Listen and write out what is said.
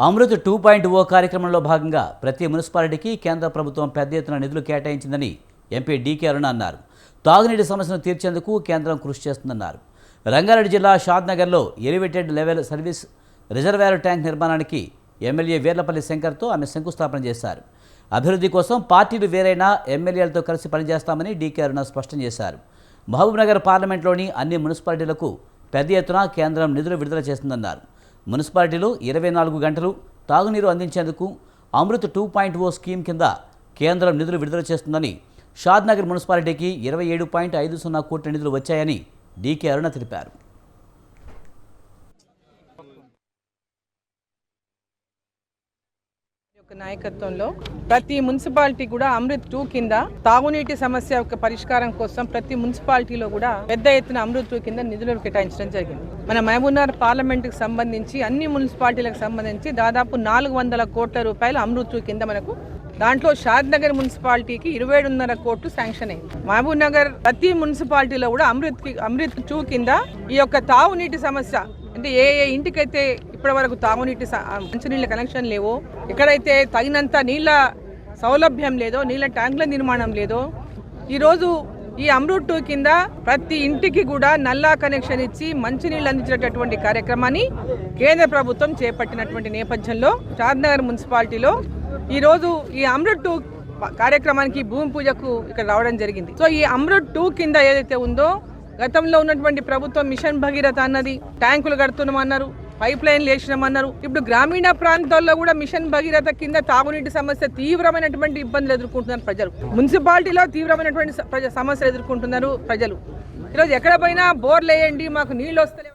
Amrit two point ఓ కార్యక్రమంలో భాగంగా ప్రతి మున్సిపాలిటీకి కేంద్ర ప్రభుత్వం పెద్ద ఎత్తున నిధులు కేటాయించిందని ఎంపీ డీకే అరుణ అన్నారు. తాగునీటి సమస్యను తీర్చేందుకు కేంద్రం కృషి చేస్తుందన్నారు. రంగారెడ్డి జిల్లా షాద్నగర్లో elevated level service reservoir tank నిర్మాణానికి ఎమ్మెల్యే వీర్లపల్లి శంకర్తో ఆమె శంకుస్థాపన చేశారు. అభివృద్ధి కోసం పార్టీలు వేరైనా ఎమ్మెల్యేలతో కలిసి పనిచేస్తామని డీకే అరుణ స్పష్టం చేశారు. మహబూబ్నగర్ పార్లమెంట్లోని అన్ని మున్సిపాలిటీలకు పెద్ద ఎత్తున కేంద్రం నిధులు విడుదల చేస్తుందన్నారు. మున్సిపాలిటీలో ఇరవై నాలుగు గంటలు తాగునీరు అందించేందుకు Amrut two point O scheme కింద కేంద్రం నిధులు విడుదల చేస్తుందని షాద్నగర్ మున్సిపాలిటీకి ఇరవై ఏడు పాయింట్ ఐదు సున్నా కోట్ల నిధులు వచ్చాయని డీకే అరుణ తెలిపారు. నాయకత్వంలో ప్రతి మున్సిపాలిటీ కూడా అమృత్ టూ కింద తాగునీటి సమస్య యొక్క పరిష్కారం కోసం ప్రతి మున్సిపాలిటీలో కూడా పెద్ద ఎత్తున అమృత్ టూ కింద నిధులు కేటాయించడం జరిగింది. మన మహబూబ్నగర్ పార్లమెంటుకు సంబంధించి అన్ని మున్సిపాలిటీలకు సంబంధించి దాదాపు నాలుగు వందల కోట్ల రూపాయలు అమృత్ టూ కింద మనకు దాంట్లో షాద్ నగర్ మున్సిపాలిటీకి ఇరవై ఏడున్నర కోట్లు శాంక్షన్ అయింది. మహబూబ్ నగర్ ప్రతి మున్సిపాలిటీలో కూడా అమృత్ అమృత్ టూ కింద ఈ యొక్క తాగునీటి సమస్య అంటే ఏ ఏ ఇంటికైతే ఇప్పటి వరకు తాగునీటి మంచినీళ్ళ కనెక్షన్ లేవు ఎక్కడైతే తగినంత నీళ్ళ సౌలభ్యం లేదో నీళ్ళ ట్యాంకుల నిర్మాణం లేదో ఈరోజు ఈ అమృత్ టూ కింద ప్రతి ఇంటికి కూడా నల్లా కనెక్షన్ ఇచ్చి మంచినీళ్ళు అందించేటటువంటి కార్యక్రమాన్ని కేంద్ర ప్రభుత్వం చేపట్టినటువంటి నేపథ్యంలో షాద్నగర్ మున్సిపాలిటీలో ఈరోజు ఈ అమృత్ టూ కార్యక్రమానికి భూమి పూజకు ఇక్కడ రావడం జరిగింది. సో ఈ అమృత్ టూ కింద ఏదైతే ఉందో గతంలో ఉన్నటువంటి ప్రభుత్వం మిషన్ భగీరథ అన్నది ట్యాంకులు కడుతున్నాం అన్నారు పైప్ లైన్లు వేసినామన్నారు ఇప్పుడు గ్రామీణ ప్రాంతాల్లో కూడా మిషన్ భగీరథ కింద తాగునీటి సమస్య తీవ్రమైనటువంటి ఇబ్బందులు ఎదుర్కొంటున్నారు ప్రజలు. మున్సిపాలిటీలో తీవ్రమైనటువంటి ప్రజ- సమస్యలు ఎదుర్కొంటున్నారు ప్రజలు. ఈరోజు ఎక్కడ పోయినా బోర్లు వేయండి మాకు నీళ్ళు వస్తలేవు.